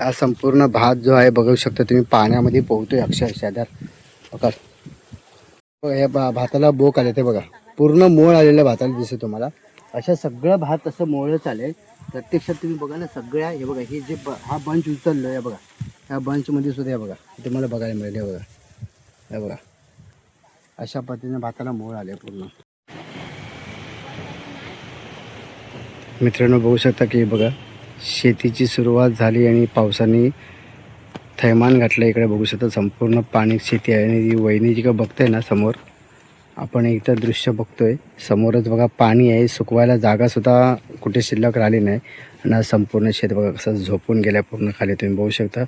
हा संपूर्ण भात जो आहे बघू शकता तुम्ही पाण्यामध्ये पोहतोय अक्षरशः. तर बघा. बघा, या भाताला बोक आले ते बघा. पूर्ण मोळ आलेल्या भाताला दिसत तुम्हाला. अशा सगळं भात असं मोळच आले प्रत्यक्षात तुम्ही बघा ना सगळ्या हे बघा हे जे ब- हा बंच उचललं आहे बघा. ह्या बंचमध्ये सुद्धा या बघा. तुम्हाला बघायला मिळेल हे बघा. हे बघा. अशा पद्धतीने भाताला मोळ आले पूर्ण. मित्रांनो बघू शकता की बघा शेतीची सुरुवात झाली आणि पावसाने थैमान घातलं. इकडे बघू शकता संपूर्ण पाणी शेती आहे आणि ही वहिनी जी का बघताय ना समोर आपण इथं दृश्य बघतोय. समोरच बघा पाणी आहे. सुकवायला जागासुद्धा कुठे शिल्लक राहिली नाही. आणि संपूर्ण शेत बघा कसं झोपून गेल्या पूर्ण खाली. तुम्ही बघू शकता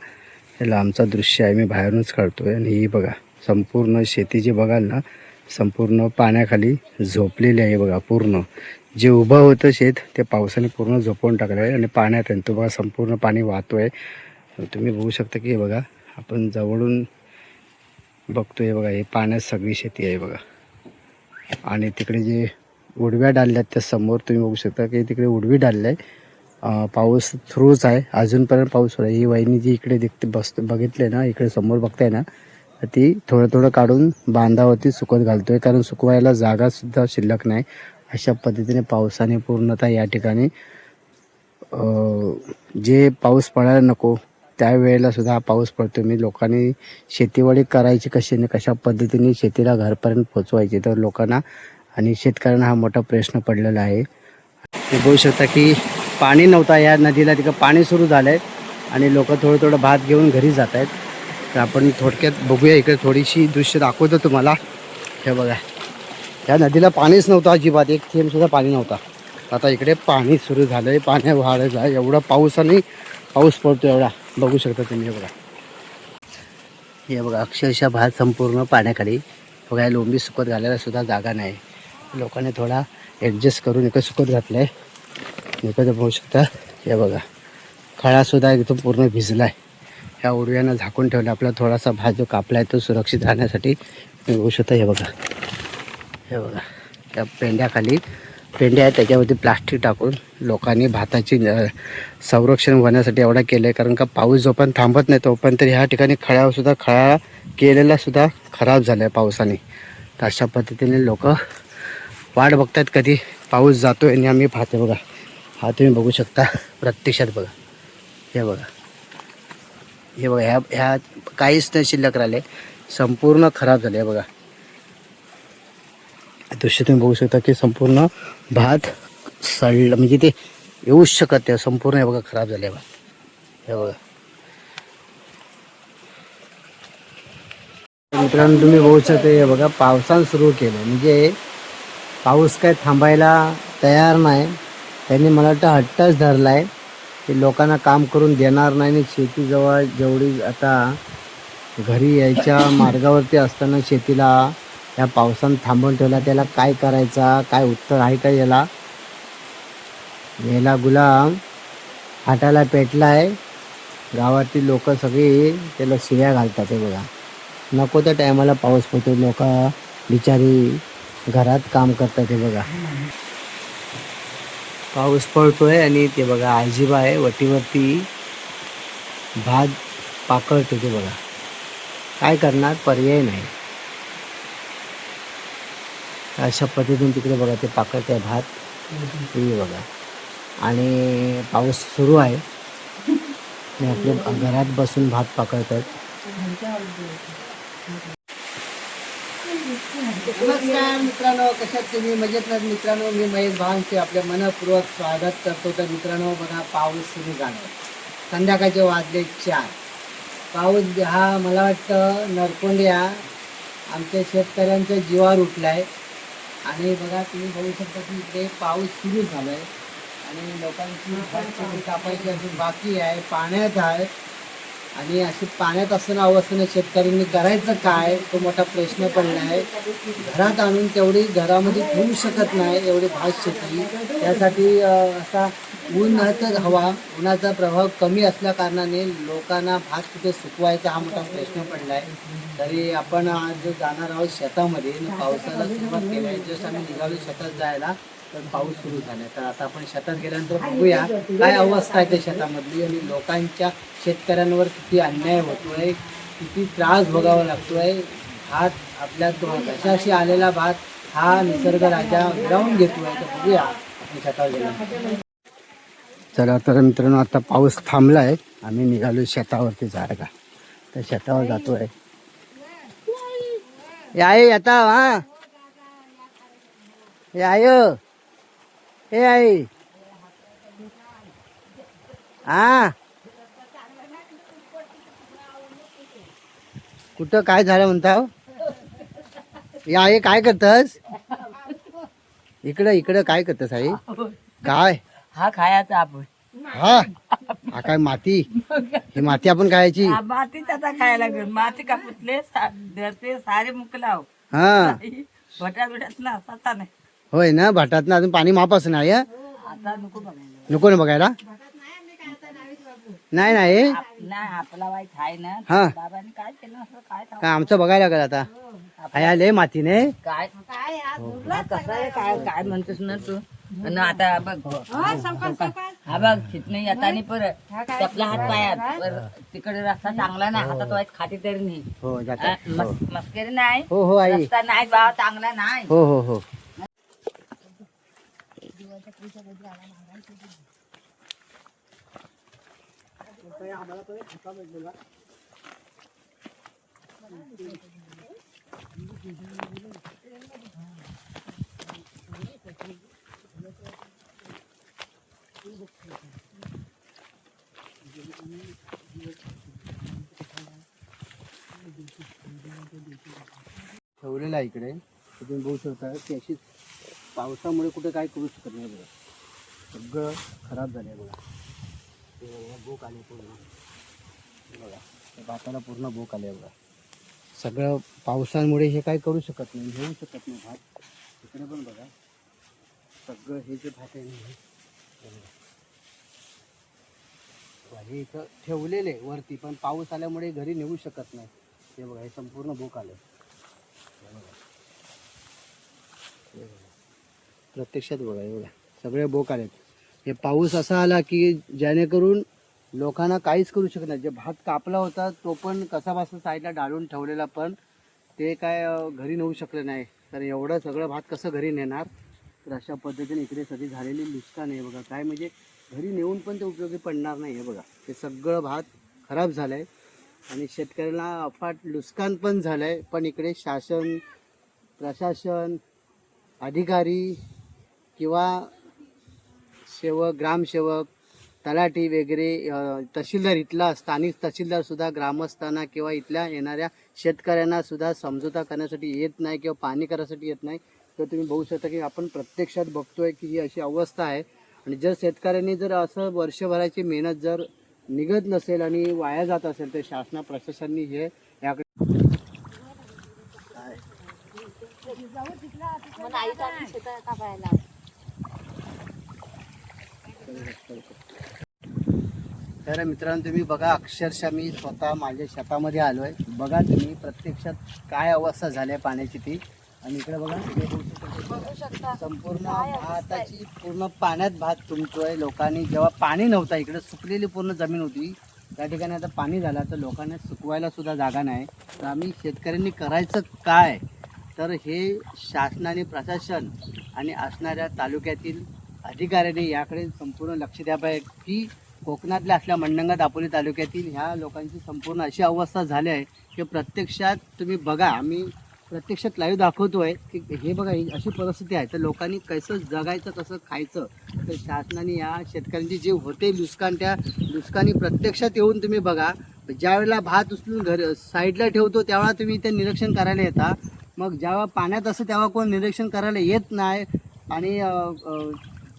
हे लांबचा दृश्य आहे. मी बाहेरूनच काढतोय आणि ही बघा संपूर्ण शेती जी बघाल ना संपूर्ण पाण्याखाली झोपलेली आहे बघा पूर्ण. जे उभं होतं शेत ते पावसाने पूर्ण झोपवून टाकलं आहे आणि पाण्यात आहे तुम्हाला संपूर्ण पाणी वाहतो आहे तुम्ही बघू शकता की हे बघा आपण जवळून बघतोय बघा हे पाण्यात सगळी शेती आहे बघा. आणि तिकडे जे उडव्या डालल्या आहेत त्या समोर तुम्ही बघू शकता की तिकडे उडवी डालल्या. आहे पाऊस थ्रूच आहे अजूनपर्यंत पाऊस होता ही वहिनी जी इकडे दिखते बस बघितले ना इकडे समोर बघताय ना तर ती थोडं थोडं काढून बांधावरती सुकत घालतोय. कारण सुकवायला जागासुद्धा शिल्लक नाही. अशा पद्धतीने पावसाने पूर्णतः या ठिकाणी जे पाऊस पडायला नको त्यावेळेला सुद्धा हा पाऊस पडतो. मी लोकांनी शेतीवाडी करायची कशी आणि कशा पद्धतीने शेतीला घरपर्यंत पोचवायची तर लोकांना आणि शेतकऱ्यांना हा मोठा प्रश्न पडलेला आहे. तुम्ही बघू शकता की पाणी नव्हता या नदीला तिकडं पाणी सुरू झालं आहे आणि लोक थोडं थोडं भात घेऊन घरी जात आहेत तर आपण थोडक्यात बघूया इकडे थोडीशी दृश्य दाखवतो तुम्हाला. हे बघा. या नदीला पाणीच नव्हतं अजिबात. एक थेंबसुद्धा पाणी नव्हता. आता इकडे पाणी सुरू झालं आहे पाण्या वाढत आहे. एवढा पाऊस आणि पाऊस पडतो एवढा. बघू शकता तुम्ही हे बघा. हे बघा अक्षरशः भात संपूर्ण पाण्याखाली. बघा लोंबी सुकत घालायला सुद्धा जागा नाही. लोकांनी थोडा ॲडजस्ट करून इकडे सुकत घातलं आहे इकडे बघू शकता. हे बघा. खळासुद्धा एकदम पूर्ण भिजला आहे ह्या उडव्यानं झाकून ठेवलं. आपला थोडासा भात जो कापला आहे तो सुरक्षित राहण्यासाठी. बघू शकता हे बघा. हे बघा त्या पेंड्याखाली पेंड्या आहेत त्याच्यावरती प्लास्टिक टाकून लोकांनी भाताची संरक्षण होण्यासाठी एवढा केलं आहे कारण का पाऊस जोपर्यंत थांबत नाही तोपर्यंत तरी ह्या ठिकाणी खळ्यावरसुद्धा खळा केलेलासुद्धा खराब झाला आहे पावसाने. तर अशा पद्धतीने लोक वाट बघतात कधी पाऊस जातो आहे आणि आम्ही पाहतो बघा. हा तुम्ही बघू शकता प्रत्यक्षात बघा. हे बघा. हे बघा ह्या ह्या काहीच नाही शिल्लक राहिले. संपूर्ण खराब झाले आहे बघा. दृश्य तुम्ही बघू शकता की संपूर्ण भात सळलं म्हणजे ते येऊच शकत नाही. संपूर्ण हे बघा खराब झाले भात हे बघा. मित्रांनो तुम्ही बघू शकता हे बघा पावसानं सुरू केलं म्हणजे पाऊस काय थांबायला तयार नाही. त्यांनी मला वाटतं हट्टच धरला आहे की लोकांना काम करून देणार नाही. आणि शेतीजवळ जेवढी आता घरी यायच्या मार्गावरती असताना शेतीला त्या पावसानं थांबवून ठेवला. त्याला काय करायचा काय उत्तर आहे का याला? याला गुलाम हाताला पेटलाय. गावातली लोक सगळी त्याला शिव्या घालतात हे बघा. नको त्या टायमाला पाऊस पडतो. लोक बिचारी घरात काम करतात हे बघा. पाऊस पडतोय आणि ते बघा आजीबा आहे वटीवरती भात पाकळतो ते बघा. काय करणार? पर्याय नाही. अशा पद्धतीने तिकडे बघा ते पाकळत आहे भात. ते बघा. आणि पाऊस सुरू आहे. आणि आपल्या घरात बसून भात पाकळत आहेत नमस्कार मित्रांनो कशात तुम्ही? मजेत नाहीत मित्रांनो? मी महेश भावांचे आपल्या मनपूर्वक स्वागत करतो. तर मित्रांनो बघा पाऊस सुरू झाला संध्याकाळचे वाजले चार. पाऊस हा मला वाटतं नरकोंड्या आमच्या शेतकऱ्यांच्या जीवावर आहे आणि बघा तुम्ही बघू शकता की इकडे पाऊस सुरू झालाय. आणि लोकांची कापायची अजून बाकी आहे पाण्यात आहे. आणि अशी पाण्यात असताना अवस्थेने शेतकऱ्यांनी करायचं काय तो मोठा प्रश्न पडला आहे. घरात आणून तेवढी घरामध्ये होऊ शकत नाही एवढी भात शेती. त्यासाठी असा उन्हाचा हवा उन्हाचा प्रभाव कमी असल्या कारणाने लोकांना भात कुठे सुकवायचा हा मोठा प्रश्न पडला आहे. तरी आपण आज जाणार आहोत शेतामध्ये. पावसाला सुरुवात केली आहे. जस्ट आम्ही निघालो शेतात जायला. तर पाऊस सुरू झाला तर आता आपण शेतात गेल्यानंतर बघूया काय अवस्था आहे त्या शेतामधली आणि लोकांच्या शेतकऱ्यांवर किती अन्याय होतोय किती त्रास भोगावा लागतोय. भात आपल्या तो- घशाशी आलेला भात हा निसर्ग राजा मिळवून घेतोय. तर बघूया आपण शेतावर गेल्यानंतर. चला तर मित्रांनो आता पाऊस थांबलाय. आम्ही निघालो शेतावरती जायला. तर शेतावर जातोय. याय आता हा. याय हे आई. हा कुठं काय झालं म्हणता या आई काय करतस? इकडं इकडं काय करतस आई? काय? हा खायचा आपण. हा? हा काय माती? ही माती आपण खायची? हा मातीच आता खायला घेऊन माती कापुतले ते सारे मुकलाव हा. भटा बिटात ना आता नाही. होय ना भाटात अजून पाणी मापास नाही हं? आता नको बघायला नको ना बघायला. नाही नाही. आप- नाही आपला वाईट आहे ना हा. बाबांनी काय केलं असं काय आमचं बघायला लागेल आता. आया लय मातीने. काय हा, कसं आहे काय काय म्हणतोस ना तू आणि आता बघ हा बघ तिथनं येताना परत आपला हात पायात परत तिकडे रस्ता चांगला नाही हातात वाईट खाती तरी नाही हो. हा, जातात मस- मस्करी नाही हो हो आई. रस्ता नाही बाबा चांगला नाही. हो हो हो. ठेवलेला आहे इकडे. तुम्ही बघू शकता की अशीच पावसामुळे कुठे काय करू शकत नाही बघा. सगळं खराब झालं आहे बघा. हे बघा, बोक आले पूर्ण. बघा भाताला पूर्ण बोक आले बघा. सगळं पावसामुळे हे काय करू शकत नाही घेऊ शकत नाही भात. इकडे पण बघा. सगळं हे जे भात आहे ना हे इथं ठेवलेले वरती पण पाऊस आल्यामुळे घरी नेऊ शकत नाही. हे बघा हे संपूर्ण बोक आलं प्रत्यक्षात बघा. हे बघा सगळे बोक आलेत हे पाऊस असा आला की जेणेकरून लोकांना काहीच करू शकत नाही. जे भात कापला होता तो पण कसा बसा साईडला डाळून ठेवलेला पण ते काय घरी नेऊ शकलं नाही. तर एवढं सगळं भात कसं घरी नेणार? तर अशा पद्धतीने इकडे सगळी झालेली नुकसान आहे बघा. काय म्हणजे घरी नेऊन पण ते उपयोगी पडणार नाही आहे बघा. ते सगळं भात खराब झालं आहे आणि शेतकऱ्यांना अफाट नुकसान पण झालं आहे पण इकडे शासन प्रशासन अधिकारी किंवा सेवक ग्रामसेवक तलाठी वगैरे तहसीलदार इथला स्थानिक तहसीलदारसुद्धा ग्रामस्थांना किंवा इथल्या येणाऱ्या शेतकऱ्यांना सुद्धा समजोता करण्यासाठी येत नाही किंवा पाणी करायसाठी येत नाही. तर तुम्ही बघू शकता की आपण प्रत्यक्षात बघतोय की ही अशी अवस्था आहे. आणि जर शेतकऱ्यांनी जर असं वर्षभराची मेहनत जर निघत नसेल आणि वाया जात असेल तर शासना प्रशासनाने हे याकडे तर मित्रांनो तुम्ही बघा अक्षरशः मी स्वतः माझ्या शेतामध्ये आलो आहे बघा तुम्ही प्रत्यक्षात काय अवस्था झाली आहे पाण्याची ती. आणि इकडे बघा संपूर्ण भाताची पूर्ण पाण्यात भात तुमतोय लोकांनी जेव्हा पाणी नव्हता इकडे सुकलेली पूर्ण जमीन होती. त्या ठिकाणी आता पाणी झालं तर लोकांना सुकवायला सुद्धा जागा नाही. तर आम्ही शेतकऱ्यांनी करायचं काय? तर हे शासनाने प्रशासन आणि असणाऱ्या तालुक्यातील अधिकाऱ्यांनी याकडे संपूर्ण लक्ष द्या पाहिजे की कोकणातल्या असल्या मंडंगा दापोली तालुक्यातील ह्या लोकांची संपूर्ण अशी अवस्था झाली आहे की प्रत्यक्षात तुम्ही बघा आम्ही प्रत्यक्षात लाईव्ह दाखवतोय की हे बघा ही अशी परिस्थिती आहे. तर लोकांनी कसं जगायचं कसं खायचं? तर शासनाने या शेतकऱ्यांचे जे होते नुकसान त्या नुकसानी प्रत्यक्षात येऊन तुम्ही बघा ज्यावेळेला भात उचलून घर साईडला ठेवतो त्यावेळेला तुम्ही ते निरीक्षण करायला येता. मग ज्यावेळा पाण्यात असं तेव्हा कोण निरीक्षण करायला येत नाही. आणि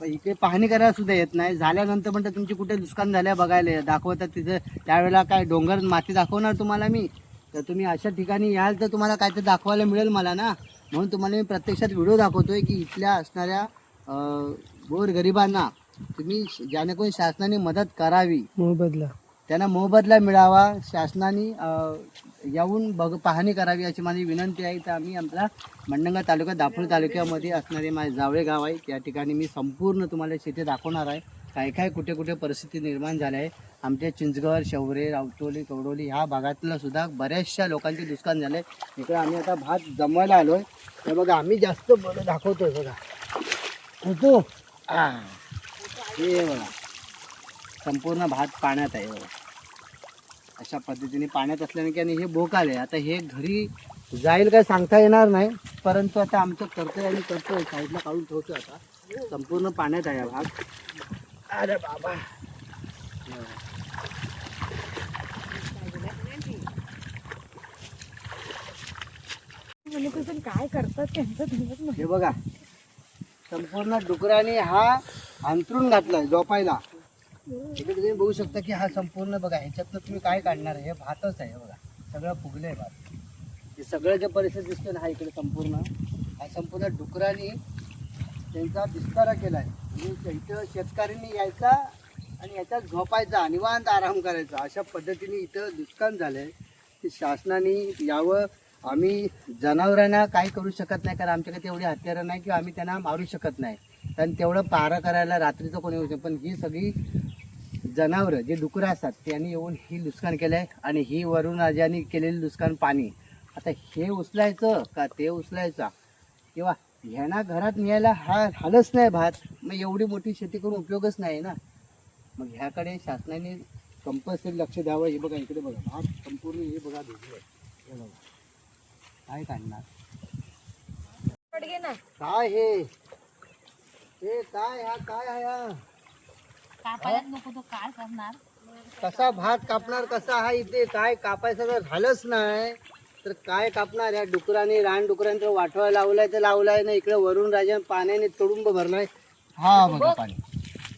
अं, इकडे पाहणी करायला सुद्धा येत नाही. झाल्यानंतर म्हणतात तुमची कुठे नुकसान झाल्या बघायला दाखवतात तिथं. त्यावेळेला काय डोंगर माती दाखवणार तुम्हाला मी? तर तुम्ही अशा ठिकाणी याल तर तुम्हाला काय दाखवायला मिळेल मला ना? म्हणून तुम्हाला मी प्रत्यक्षात व्हिडिओ दाखवतोय की इथल्या असणाऱ्या अं, गोरगरिबांना तुम्ही ज्याने कोणी शासनाने मदत करावी. मोबदला. त्यांना मोबदला मिळावा शासनाने येऊन बघ पाहणी करावी अशी माझी विनंती आहे. तर आम्ही आमचा मंडंगा तालुका दापोली तालुक्यामध्ये असणारे माझे जावळे गाव आहे. त्या ठिकाणी मी संपूर्ण तुम्हाला शेती दाखवणार आहे. काय काय कुठे कुठे परिस्थिती निर्माण झाली आहे. आमच्या चिंचगड शौरे रावटोली कवडोली ह्या भागातलं सुद्धा बऱ्याचशा लोकांचे नुकसान झालं. आहे इकडे आम्ही आता भात जमवायला आलो आहे तर बघा आम्ही जास्त दाखवतो आहे बघा. होतो हे बघा. संपूर्ण भात पाण्यात आहे बघा अशा पद्धतीने पाण्यात असल्याने की आणि हे बोकाल आहे. आता हे घरी जाईल काय सांगता येणार नाही. परंतु आता आमचं कर्तव्य आम्ही करतोय. साईडला काढून ठेवतो आता. संपूर्ण पाण्यात आहे हा भाग अरे बाबा. काय करतात त्यांचं त्यांचं हे बघा. संपूर्ण डुकराने हा अंतरून घातलाय झोपायला. तिकडे तुम्ही बघू शकता की हा संपूर्ण बघा ह्याच्यातनं तुम्ही काय काढणार आहे? हे भातच आहे बघा. सगळं फुगलं आहे भात. हे सगळं जे परिस्थिती दिसतो ना हा इकडे संपूर्ण हा संपूर्ण डुकरांनी त्यांचा विस्तारा केला आहे म्हणजे इथं शेतकऱ्यांनी यायचा आणि याच्यात झोपायचा निवांत आराम करायचा. अशा पद्धतीने इथं नुकसान झालं आहे की शासनाने यावं. आम्ही जनावरांना काही करू शकत नाही कारण आमच्याकडे तेवढी हत्यारं नाही किंवा आम्ही त्यांना मारू शकत नाही. कारण तेवढं पारा करायला रात्रीचं कोणी होऊ शकतं पण ही सगळी जनावरं जे डुकरं असतात त्यांनी येऊन ही नुकसान केलं आहे आणि ही वरून राजाने केलेली नुकसान पाणी. आता हे उचलायचं का ते उचलायचं? किंवा ह्यांना घरात न्यायला हा हालच नाही भात. मग एवढी मोठी शेती करून उपयोगच नाही ना? मग ह्याकडे शासनाने कंपल्सरी लक्ष द्यावं हे बघा इकडे बघा. भात संपूर्ण हे बघा आहे. हे बघा. काय काढणार? काय हे? हे काय हा? काय आहे कापायला नको तो काय करणार. कसा भात कापणार कसा हा इथे काय कापायचं जर झालंच नाही. तर काय कापणार? या डुकराने रान डुकरांचं वाटवाय लावलाय तर लावलाय ना. इकडे वरून राजा पाण्याने तुडुंब भरलाय. हा बघा पाणी.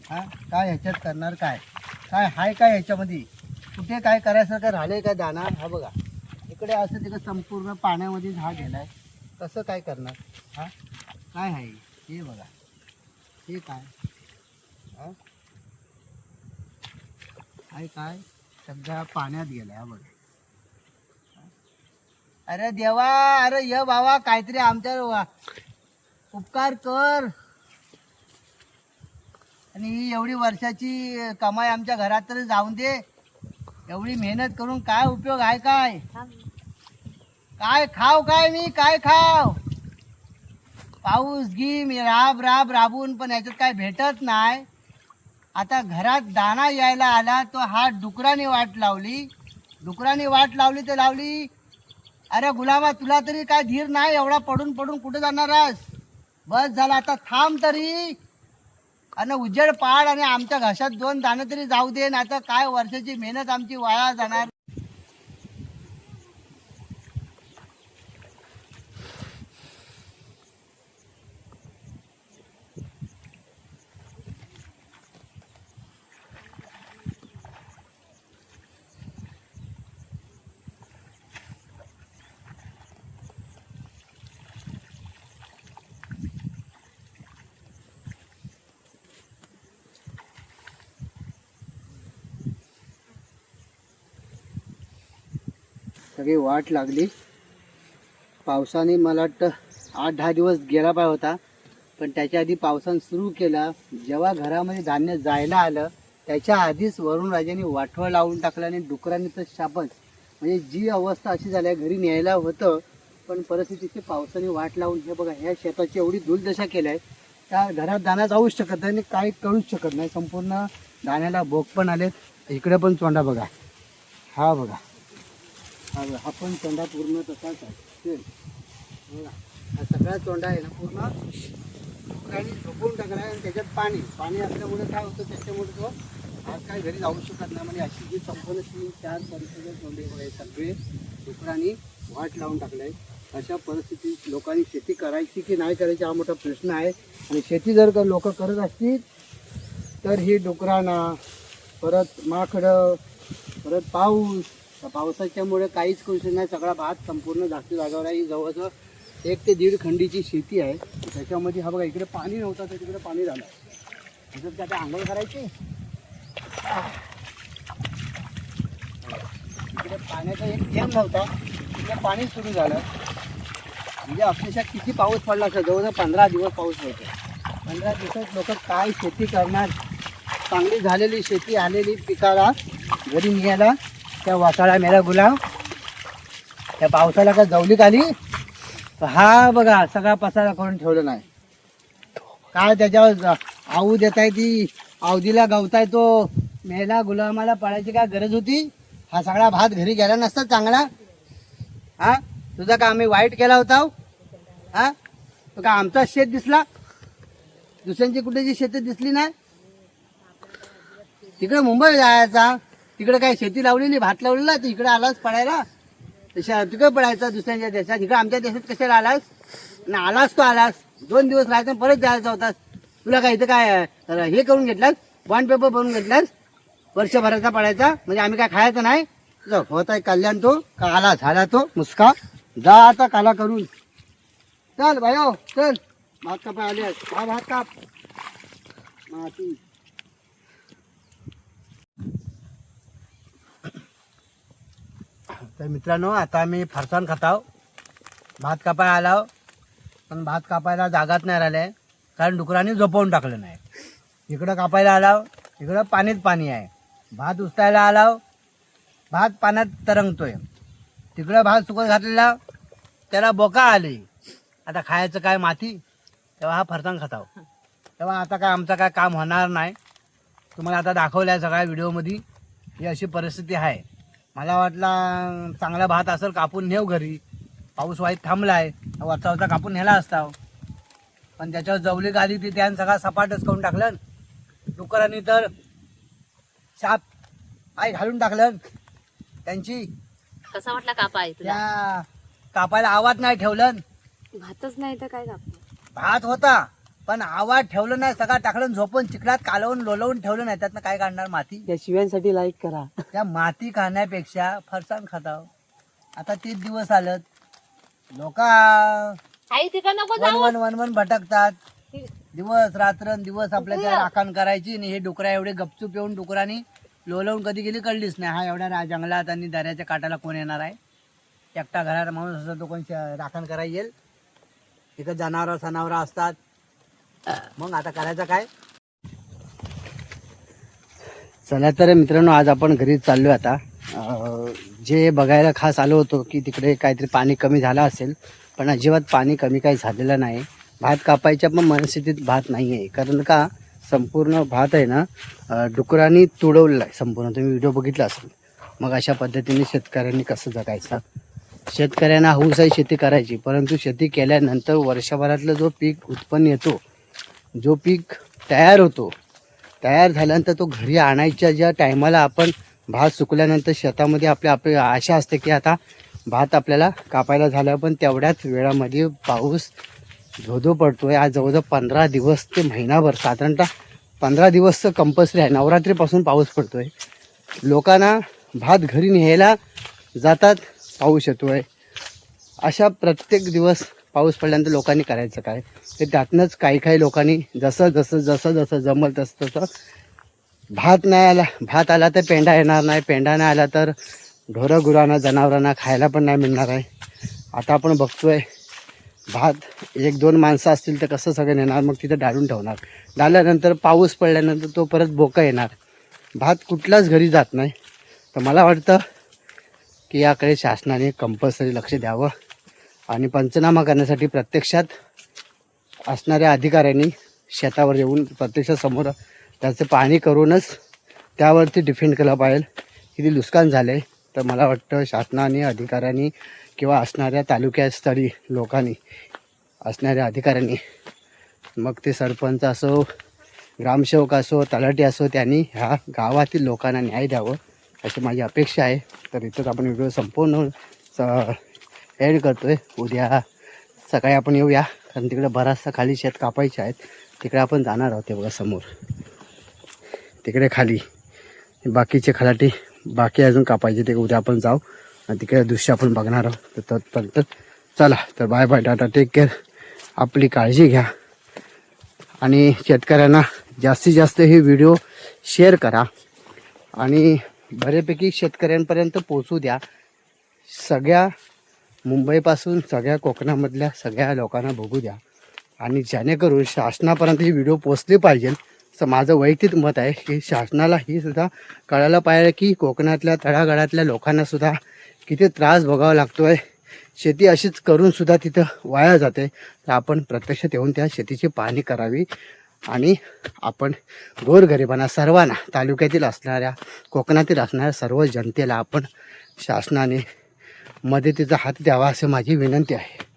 हा? काय ह्याच्यात करणार काय? काय हाय काय ह्याच्यामध्ये? कुठे काय करायसारखं राहिलंय का दाना? हा बघा. इकडे असं तिकडे संपूर्ण पाण्यामध्ये हा गेलाय. कसं काय करणार? हा? काय आहे हे बघा. हे काय? हा? काय काय? सध्या पाण्यात गेलाय बघ. अरे देवा अरे ये बाबा काहीतरी आमच्या उपकार कर. आणि ही एवढी वर्षाची कमाई आमच्या घरात तर जाऊन दे. एवढी मेहनत करून काय उपयोग आहे काय? काय खाव काय मी काय खाव पाऊस घी मी राब राब राबून पण याच्यात काय भेटत नाही. आता घरात दाणा यायला आला तो हा डुकराने वाट लावली. डुकराने वाट लावली तर लावली अरे गुलाबा तुला तरी काय धीर नाही? एवढा पडून पडून कुठे जाणार आहेस? बस झाला आता थांब तरी. आणि उजेड पाड आणि आमच्या घशात दोन दाणं तरी जाऊ दे ना आता काय वर्षाची मेहनत आमची वाया जाणार. सगळी वाट लागली. पावसाने मला वाटतं आठ दहा दिवस गेला पाय होता. पण त्याच्या आधी पावसानं सुरू केला. जेव्हा घरामध्ये धान्य जायला आलं त्याच्या आधीच वरुण राजाने वाठवं लावून टाकलं आणि डुकरांनी तर शापच म्हणजे जी अवस्था अशी झाली आहे, घरी न्यायला होतं पण परिस्थितीची पावसाने वाट लावून हे बघा ह्या शेताची एवढी दुर्दशा केली आहे त्या घरात दाना जाऊच शकत नाही आणि काही कळूच शकत नाही. संपूर्ण दाण्याला भोग पण आलेत. इकडे पण चोंडा बघा. हा बघा. हा हा पण तोंडा पूर्ण तसाच आहे. हा सगळा तोंडा आहे ना पूर्ण. डुकरांनी झोपून टाकला आहे आणि त्याच्यात पाणी. पाणी असल्यामुळे काय होतं त्याच्यामुळे तो आज काय घरी जाऊ शकत नाही. म्हणजे अशी जी संपूर्ण तीन चार परिस्थिती तोंडे बघा सगळे डुकरांनी वाट लावून टाकले अशा परिस्थितीत लोकांनी शेती करायची की नाही करायची हा मोठा प्रश्न आहे. आणि शेती जर का लोक करत असतील तर ही डुकरांना परत माकडं परत पाऊस तर पावसाच्यामुळे काहीच कृषी नाही. सगळा भात संपूर्ण जास्ती जागावर आहे. ही जवळजवळ एक ते दीड खंडीची शेती आहे. त्याच्यामध्ये हा बघा इकडे पाणी नव्हतं तर तिकडे पाणी झालं. तसंच त्यात आंघोळ करायची? इकडे पाण्याचा एक थेंब नव्हता. तिकडे पाणी सुरू झालं. म्हणजे अक्षरशः किती पाऊस पडला असं जवळजवळ पंधरा दिवस पाऊस पडतो पंधरा दिवसात लोक काय शेती करणार? चांगली झालेली शेती आलेली पिकाला घरी निघायला त्या वासाळा मेला गुलाम. त्या पावसाला का जवलीक आली? हा बघा सगळा पसारा करून ठेवला नाही. काय त्याच्यावर आऊ देताय ती अवधीला गवताय तो. मेला गुलामाला पडायची काय गरज होती? हा सगळा भात घरी गेला नसता चांगला. हा? तुझा का आम्ही वाईट केला होता हो. हा. तो का आमचा शेत दिसला? दुसऱ्यांची कुठेची शेती दिसली नाही? तिकडे मुंबई जायचा. तिकडे काय शेती लावलेली भात लावलेला तर इकडे आलास पडायला तशा तिकडे पडायचा दुसऱ्यांच्या देशात. इकडे आमच्या देशात कशाला आलास? ना आलास तो आलास. दोन दिवस राहायचा आणि परत जायचा होतास. तुला काय इथं काय हे करून घेतलास? बॉन्ड पेपर बनवून घेतलास? वर्षभराचा पडायचा म्हणजे आम्ही काय खायचं नाही? जाऊ होत आहे कल्याण तो का आला झाला तो मुस्का जा आता काला करून. चल भाई हो, चल. भात कापा आले हा भात काप. माती. तर मित्रांनो आता आम्ही फरसाण खाताव. भात कापायला आलाव. पण भात कापायला जागाच नाही राहिले. कारण डुकरांनी झोपवून टाकलं नाही. इकडं कापायला आलाव. इकडं पाणीच पाणी आहे. भात उचलायला आलाव. भात पाण्यात तरंगतोय. तिकडं भात सुकत घातलेला. त्याला बोका आली. आता खायचं काय माती? तेव्हा हा फरसाण खाताव. तेव्हा आता काय आमचं काय काम होणार नाही. तुम्हाला आता दाखवलं आहे सगळ्या व्हिडिओमध्ये. ही अशी परिस्थिती आहे. मला वाटला चांगला भात असेल कापून नेऊ घरी. पाऊस वाईट थांबलाय वरचा वरचा कापून नेला असता. पण त्याच्यावर जवली गाली ती त्यानं सगळा सपाटच करून टाकलं. डुकरांनी तर शाप आई घालून टाकलं. त्यांची कसा वाटला कापा आहे तुला? त्या कापायला आवाज नाही ठेवलं. भातच नाही तर काय कापतो भात होता. पण आवाज ठेवलं नाही सगळा टाकलं झोपून चिखलात कालवून लोलवून ठेवलं नाही. त्यातनं काय काढणार माती? या शिव्यांसाठी लाईक करा. त्या माती खाण्यापेक्षा फरसाण खाताव आता तीस दिवस आलं लोक आई तिकडे नको वन वन वन वन भटकतात. दिवस रात्र दिवस आपल्या त्या राखण करायची आणि हे डुकरा एवढे गपचूप येऊन डुकरानी लोलवून कधी गेली कळलीच नाही. हा एवढ्या रा- जंगलात आणि दऱ्याच्या काटाला कोण येणार आहे? एकटा घरात माणूस असं तो कोण श- राखण करायला येईल? तिथं जनावर सनावर असतात. मग आता करायचं काय? चला तर मित्रांनो आज आपण घरी चाललो आता. जे बघायला खास आलो होतो की तिकडे काहीतरी पाणी कमी झालं असेल पण अजिबात पाणी कमी काही झालेलं नाही. भात कापायच्या पण मनस्थितीत भात नाही आहे कारण का संपूर्ण भात आहे ना डुकरांनी तुडवलेला आहे संपूर्ण. तुम्ही व्हिडिओ बघितला असेल. मग अशा पद्धतीने शेतकऱ्यांनी कसं जगायचं? शेतकऱ्यांना हौस आहे शेती करायची परंतु शेती केल्यानंतर वर्षभरातलं जो पीक उत्पन्न येतो जो पीक तयार होतो तयार झाल्यानंतर तो घरी आणायच्या ज्या टायमाला आपण भात सुकल्यानंतर शेतामध्ये आपल्या आपली आशा असते की आता भात आपल्याला कापायला झालं पण तेवढ्याच वेळामध्ये पाऊस धोधो पडतो आहे आज जवळजवळ पंधरा दिवस ते महिनाभर साधारणतः पंधरा दिवस तर कंपल्सरी आहे. नवरात्रीपासून पाऊस पडतो आहे लोकांना भात घरी न्यायला जातात पाऊस येतो आहे अशा प्रत्येक दिवस पाऊस पडल्यानंतर लोकांनी करायचं काय? ते त्यातनंच काही काही लोकांनी जसं जसं जसं जसं जमल तसं तसं भात नाही आला भात आला तर पेंडा येणार नाही पेंडा नाही आला तर ढोरं गुरांना जनावरांना खायला पण नाही मिळणार आहे. आता आपण बघतोय भात एक दोन माणसं असतील तर कसं सगळं नेणार? मग तिथं डाळून ठेवणार. डाळल्यानंतर पाऊस पडल्यानंतर तो परत बोका येणार. भात कुठलाच घरी जात नाही. तर मला वाटतं की याकडे शासनाने कंपल्सरी लक्ष द्यावं. आणि पंचनामा करण्यासाठी प्रत्यक्षात असणाऱ्या अधिकाऱ्यांनी शेतावर येऊन प्रत्यक्षात समोर त्याचं पाणी करूनच त्यावरती डिफेंड केलं पाहिजे. किती नुकसान झालं आहे तर मला वाटतं शासनाने अधिकाऱ्यांनी किंवा असणाऱ्या तालुक्यास्तरी लोकांनी असणाऱ्या अधिकाऱ्यांनी मग ते सरपंच असो ग्रामसेवक असो तलाठी असो त्यांनी ह्या गावातील लोकांना न्याय द्यावं अशी माझी अपेक्षा आहे. तर इथंच आपण व्हिडिओ संपूर्ण एड करतो आहे उद्या सकाळी आपण येऊया. कारण तिकडे बराचसा खाली शेत कापायचे आहेत. तिकडे आपण जाणार आहोत ते बघा समोर. तिकडे खाली. बाकीचे खलाटी बाकी अजून कापायचे ते उद्या आपण जाऊ. आणि तिकडे दृश्य आपण बघणार आहोत. तर तत्पर्यंत चला तर bye bye tata take care आपली काळजी घ्या. आणि शेतकऱ्यांना जास्तीत जास्त हे व्हिडिओ शेअर करा. आणि बऱ्यापैकी शेतकऱ्यांपर्यंत पोचू द्या. सगळ्या मुंबईपासून सगळ्या कोकणामधल्या सगळ्या लोकांना बघू द्या. आणि जेणेकरून शासनापर्यंत ही व्हिडिओ पोचली पाहिजे. असं माझं वैयक्तिक मत आहे. की शासनाला ही सुद्धा कळायला पाहिजे की कोकणातल्या तळागाळातल्या लोकांना सुद्धा किती त्रास भोगावा लागतो आहे शेती अशीच करून सुद्धा तिथं वाया जाते. तर आपण प्रत्यक्षात येऊन त्या शेतीची पाहणी करावी. आणि आपण गोरगरिबांना सर्वांना तालुक्यातील असणाऱ्या कोकणातील असणाऱ्या सर्व जनतेला आपण शासनाने मदतीचा हात द्यावा अशी माझी विनंती आहे.